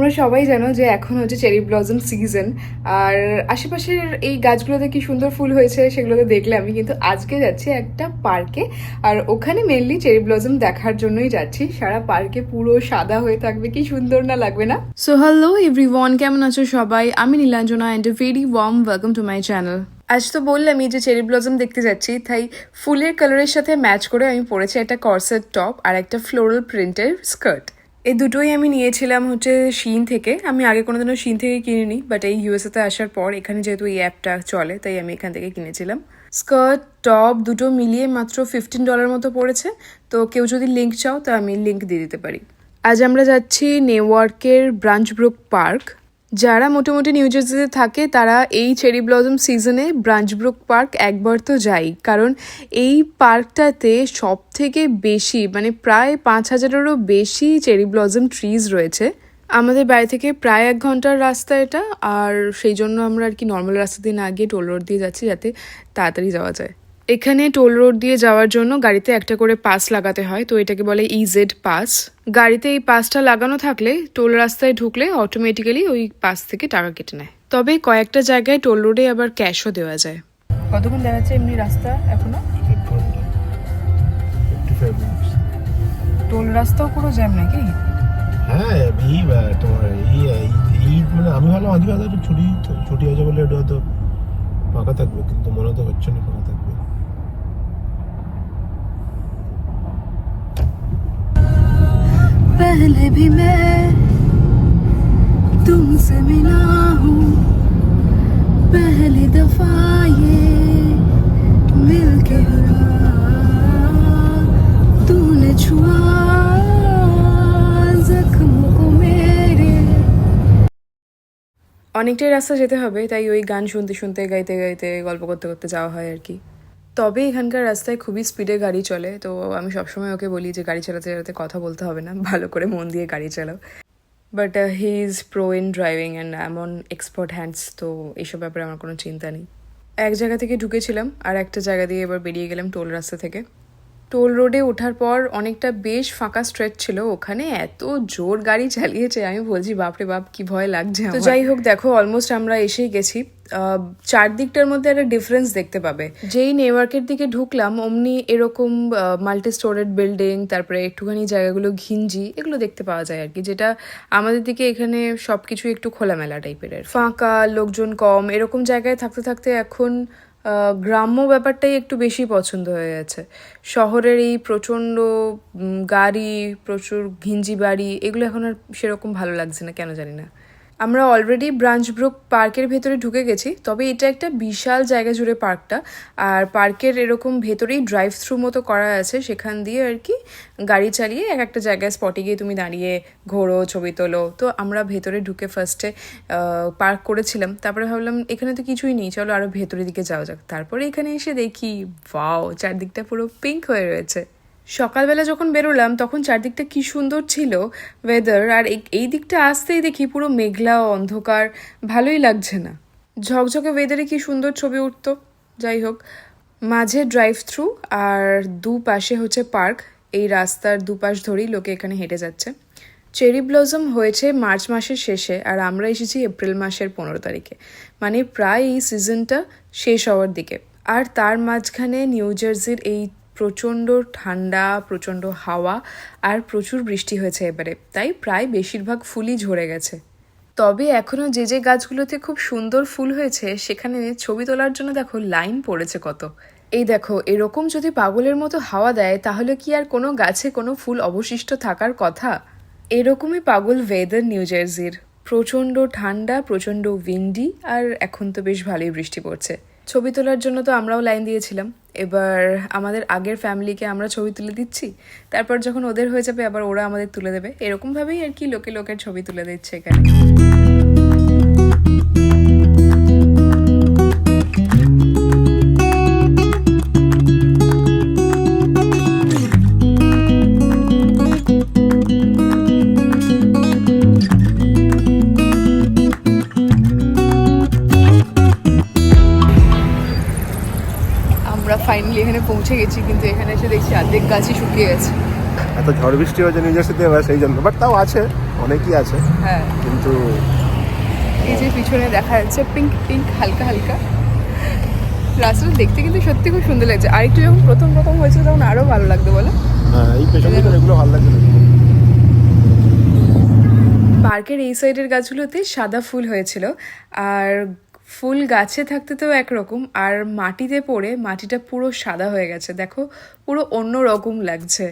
তোমরা সবাই জানো যে এখন হচ্ছে চেরি ব্লজম সিজন আর আশেপাশের এই গাছগুলোতে কি সুন্দর ফুল হয়েছে সেগুলোতে দেখলে আমি কিন্তু আজকে যাচ্ছি একটা পার্কে আর ওখানে মেনলি চেরি ব্লজম দেখার জন্যই যাচ্ছি। সারা পার্কে পুরো সাদা হয়ে থাকবে, কি সুন্দর না লাগবে না? সো হ্যালো এভরিওয়ান কেমন আছো সবাই? আমি Nilanjana and very warm welcome to my channel আজ তো বললামই যে চেরি ব্লজম দেখতে যাচ্ছি, তাই ফুলের কালারের সাথে ম্যাচ করে আমি পরেছি একটা কর্সেট টপ আর একটা ফ্লোরাল প্রিন্টের স্কার্ট এই দুটোই আমি নিয়েছিলাম হচ্ছে শিন থেকে। আমি আগে কোনোদিনও শিন থেকে কিনিনি বাট এই ইউএসএতে আসার পর এখানে যেহেতু এই অ্যাপটা চলে, তাই আমি এখান থেকে কিনেছিলাম। স্কার্ট, টপ দুটো মিলিয়ে মাত্র ফিফটিন ডলার মতো পড়েছে। তো কেউ যদি লিঙ্ক চাও, তা আমি লিঙ্ক দিয়ে দিতে পারি। আজ আমরা যাচ্ছি নেওয়ার্কের ব্রাঞ্চ ব্রাঞ্চব্রুক পার্ক যারা মোটামুটি নিউ জার্সিতে থাকে, তারা এই চেরি ব্লজম সিজনে ব্রাঞ্চব্রুক পার্ক একবার তো যাই। কারণ এই পার্কটাতে সব থেকে বেশি মানে প্রায় পাঁচ হাজারেরও বেশি চেরি ব্লজম ট্রিজ রয়েছে। আমাদের বাড়ি থেকে প্রায় এক ঘণ্টার রাস্তা এটা, আর সেই জন্য আমরা আর কি নর্মাল রাস্তা দিয়ে না গিয়ে টোল রোড দিয়ে যাচ্ছি যাতে তাড়াতাড়ি যাওয়া যায়। এখানে টোল রোড দিয়ে যাওয়ার জন্য গাড়িতে একটা করে পাস লাগাতে হয় তো এটাকে বলে ইজেড পাস গাড়িতে এই পাসটা লাগানো থাকলে টোল রাস্তায় ঢুকলে অটোমেটিক্যালি ওই পাস থেকে টাকা কেটে নেয়। তবে কয়েকটা জায়গায় টোল রোডে আবার ক্যাশও দেওয়া যায়। কতক্ষণ দেখাচ্ছে এমনি রাস্তা এখনও? টোল রাস্তাও পুরো জ্যাম নাকি? হ্যাঁ মানে আমি ভাবলাম আজকে ছুটি ছুটি আছে বলে হয়তো ফাঁকা থাকবে কিন্তু মনে তো হচ্ছে না ফাঁকা থাকবে। पहले भी मैं तुमसे मिला हूँ पहली दफा ये मिल के हुआ तूने छुआ जख्मों को मेरे অনেকটাই রাস্তা যেতে হবে তাই ওই গান শুনতে শুনতে গাইতে গাইতে গল্প করতে করতে যাওয়া হয় আর কি তবে এখানকার রাস্তায় খুবই স্পিডে গাড়ি চলে তো আমি সবসময় ওকে বলি যে গাড়ি চালাতে চালাতে কথা বলতে হবে না ভালো করে মন দিয়ে গাড়ি চালাও। But he is pro in driving and এমন এক্সপার্ট হ্যান্ডস তো এইসব ব্যাপারে আমার কোনো চিন্তা নেই। এক জায়গা থেকে ঢুকেছিলাম আর একটা জায়গা দিয়ে এবার বেরিয়ে গেলাম টোল রাস্তা থেকে। টোল রোডে ওঠার পর অনেকটা বেশ ফাঁকা স্ট্রেচ ছিল ওখানে এত জোর গাড়ি চালিয়েছে আমি বলছি বাপরে বাপ কি ভয় লাগছে তো যাই হোক দেখো অলমোস্ট আমরা এসেই গেছি। চারদিকটার মধ্যে একটা ডিফারেন্স দেখতে পাবে। যেই নেটওয়ার্কের দিকে ঢুকলাম, অমনি এরকম মাল্টি স্টোরেড বিল্ডিং তারপরে একটুখানি জায়গাগুলো ঘিঞ্জি, এগুলো দেখতে পাওয়া যায় আর কি যেটা আমাদের দিকে এখানে সবকিছু একটু খোলামেলা টাইপের ফাঁকা, লোকজন কম, এরকম জায়গায় থাকতে থাকতে এখন গ্রাম্য ব্যাপারটাই একটু বেশি পছন্দ হয়ে গেছে। শহরের এই প্রচণ্ড গাড়ি, প্রচুর ঘিঞ্জি বাড়ি, এগুলো এখন আর সেরকম ভালো লাগছে না, কেন জানি না। আমরা অলরেডি ব্রাঞ্চব্রুক পার্কের ভেতরে ঢুকে গেছি, তবে এটা একটা বিশাল জায়গা জুড়ে পার্কটা আর পার্কের এরকম ভেতরেই ড্রাইভ থ্রু মতো করা আছে, সেখান দিয়ে আর কি গাড়ি চালিয়ে এক একটা জায়গায় স্পটে গিয়ে তুমি দাঁড়িয়ে ঘোরো, ছবি তোলো। তো আমরা ভেতরে ঢুকে ফার্স্টে পার্ক করেছিলাম। তারপরে ভাবলাম, এখানে তো কিছুই নেই, চলো আরও ভেতরের দিকে যাওয়া যাক। তারপরে এখানে এসে দেখি ওয়াও চারদিকটা পুরো পিঙ্ক হয়ে রয়েছে। সকালবেলা যখন বেরোলাম, তখন চারদিকটা কি সুন্দর ছিল ওয়েদার আর এই- দিকটা আসতেই দেখি পুরো মেঘলা অন্ধকার, ভালোই লাগছে না। ঝকঝকে ওয়েদারে কি সুন্দর ছবি উঠতো? যাই হোক, মাঝে ড্রাইভ থ্রু আর দু পাশে হচ্ছে পার্ক এই রাস্তার দুপাশ ধরেই লোকে এখানে হেঁটে যাচ্ছে। চেরি ব্লজম হয়েছে মার্চ মাসের শেষে, আর আমরা এসেছি এপ্রিল মাসের পনেরো তারিখে। মানে প্রায় এই সিজনটা শেষ হওয়ার দিকে। আর তার মাঝখানে নিউ জার্সির এই প্রচণ্ড ঠান্ডা, প্রচণ্ড হাওয়া আর প্রচুর বৃষ্টি হয়েছে এবারে। তাই প্রায় বেশিরভাগ ফুলই ঝরে গেছে। তবে এখনও যে যে গাছগুলোতে খুব সুন্দর ফুল হয়েছে, সেখানে ছবি তোলার জন্য দেখো লাইন পড়েছে কত। এই দেখো, এরকম যদি পাগলের মতো হাওয়া দেয়, তাহলে কি আর কোনো গাছে কোনো ফুল অবশিষ্ট থাকার কথা? এরকমই পাগল ওয়েদার নিউ জার্সির প্রচণ্ড ঠান্ডা, প্রচণ্ড উইন্ডি আর এখন তো বেশ ভালোই বৃষ্টি পড়ছে। ছবি তোলার জন্য তো আমরাও লাইন দিয়েছিলাম। এবার আমাদের আগের ফ্যামিলিকে আমরা ছবি তুলে দিচ্ছি। তারপর যখন ওদের হয়ে যাবে, আবার ওরা আমাদের তুলে দেবে। এরকমভাবেই আর কি লোকে লোকের ছবি তুলে দিচ্ছে এখানে। ফাইনালি এখানে পৌঁছে গেছি কিন্তু এখানে এসে দেখছি অর্ধেক গাছই শুকিয়ে গেছে। এত ঝড় বৃষ্টি হয়েছে নিউ জার্সিতে এবার সেই জন্য বাট তাও আছে অনেকই আছে। হ্যাঁ। কিন্তু এই যে পিছনে দেখা যাচ্ছে পিঙ্ক পিঙ্ক হালকা হালকা। রাস্তাটা দেখতে কিন্তু সত্যি খুব সুন্দর লাগছে। আর একটু যখন প্রথম প্রথম হয়েছিল তখন আরও ভালো লাগতো বলো? হ্যাঁ এই পেছন এগুলো ভালো লাগছে পার্কের এই সাইডের গাছগুলোতে সাদা ফুল হয়েছিল। আর ফুল গাছে থাকতে তো একরকম, আর মাটিতে পড়ে মাটিটা পুরো সাদা হয়ে গেছে। দেখো, পুরো অন্য রকম লাগছে।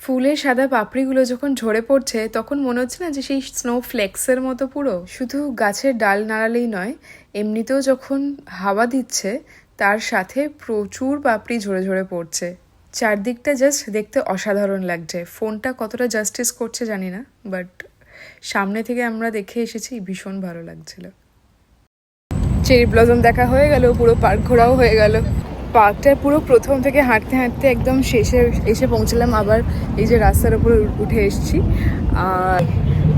ফুলের সাদা পাপড়িগুলো যখন ঝরে পড়ছে, তখন মনে হচ্ছে না যে সেই স্নো ফ্লেক্সের মতো পুরো। শুধু গাছের ডাল নাড়ালেই নয়, এমনিতেও যখন হাওয়া দিচ্ছে, তার সাথে প্রচুর পাপড়ি ঝরে ঝরে পড়ছে। চারদিকটা জাস্ট দেখতে অসাধারণ লাগছে। ফোনটা কতটা জাস্টিস করছে জানি না বাট সামনে থেকে আমরা দেখে এসেছি, ভীষণ ভালো লাগছিল। চেরি ব্লজম দেখা হয়ে গেল, পুরো পার্ক ঘোরাও হয়ে গেল। পার্কটার পুরো প্রথম থেকে হাঁটতে হাঁটতে একদম শেষে এসে পৌঁছলাম, আবার এই যে রাস্তার উপর উঠে এসেছি। আর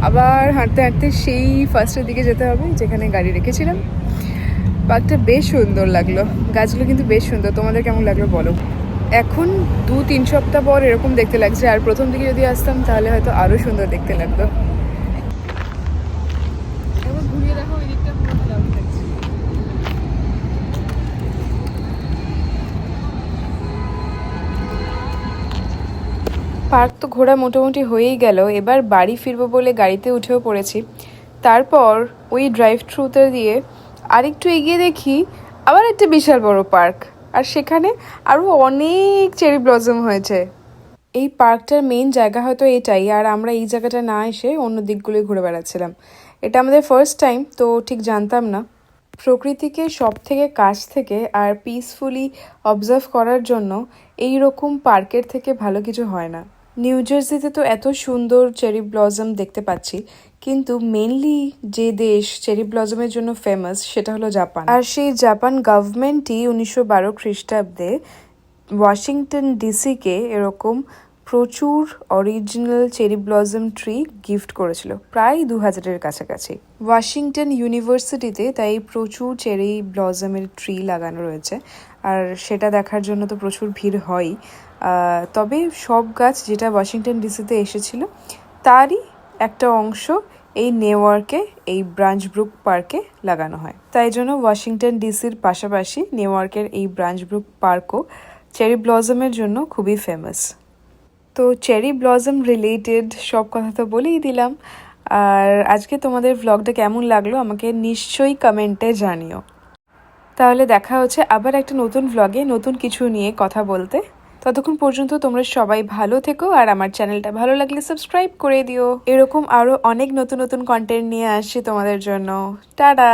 আবার হাঁটতে হাঁটতে সেই ফার্স্টের দিকে যেতে হবে, যেখানে গাড়ি রেখেছিলাম। পার্কটা বেশ সুন্দর লাগল, গাছগুলো কিন্তু বেশ সুন্দর। তোমাদের কেমন লাগল বলো? এখন দু তিন সপ্তাহ পর এরকম দেখতে লাগছে, আর প্রথম দিকে যদি আসতাম তাহলে হয়তো আরও সুন্দর দেখতে লাগতো। ঘুরিয়ে দেখো, ওই দিকটা ক্লাউড লাগছে পার্ক তো ঘোরা মোটামুটি হয়েই গেল। এবার বাড়ি ফিরবো বলে গাড়িতে উঠেও পড়েছি। তারপর ওই ড্রাইভ থ্রুতে দিয়ে আরেকটু এগিয়ে দেখি আবার একটা বিশাল বড় পার্ক। আর সেখানে আরও অনেক চেরি ব্লজম হয়েছে। এই পার্কটার মেইন জায়গা হয়তো এটাই। আর আমরা এই জায়গাটা না এসে অন্য দিকগুলোই ঘুরে বেড়াচ্ছিলাম। এটা আমাদের ফার্স্ট টাইম তো ঠিক জানতাম না। প্রকৃতিকে সব থেকে কাছ থেকে আর পিসফুলি অবজার্ভ করার জন্য এই রকম পার্কের থেকে ভালো কিছু হয় না। নিউ জার্সিতে তো এত সুন্দর চেরি ব্লজম দেখতে পাচ্ছি, কিন্তু মেনলি যে দেশ চেরি ব্লজমের জন্য ফেমাস সেটা হলো জাপান। আর সেই জাপান গভর্নমেন্টই উনিশশো বারো খ্রিস্টাব্দে ওয়াশিংটন ডিসিকে এরকম প্রচুর original cherry blossom tree gift করেছিল প্রায় দু হাজারের কাছাকাছি। ওয়াশিংটন ইউনিভার্সিটিতে তাই প্রচুর চেরি ব্লজমের ট্রি লাগানো রয়েছে আর সেটা দেখার জন্য তো প্রচুর ভিড় আহ, তবে সব গাছ যেটা ওয়াশিংটন ডিসিতে এসেছিল তারই একটা অংশ এই নেওয়ার্কে এই ব্রাঞ্চ ব্রুক পার্কে লাগানো হয়। তাই জন্য ওয়াশিংটন ডিসির পাশাপাশি নেওয়ার্কের এই ব্রাঞ্চ ব্রুক পার্কও চেরি ব্লজমের জন্য খুবই ফেমাস তো চেরি ব্লজম রিলেটেড সব কথা তো বলেই দিলাম। আর আজকে তোমাদের ভ্লগটা কেমন লাগল আমাকে নিশ্চয়ই কমেন্টে জানিও। তাহলে দেখা হচ্ছে আবার একটা নতুন ভ্লগে নতুন কিছু নিয়ে কথা বলতে। ততক্ষণ পর্যন্ত তোমরা সবাই ভালো থেকো আর আমার চ্যানেলটা ভালো লাগলে সাবস্ক্রাইব করে দিও। এরকম আরও অনেক নতুন নতুন কন্টেন্ট নিয়ে আসছি তোমাদের জন্য। টাটা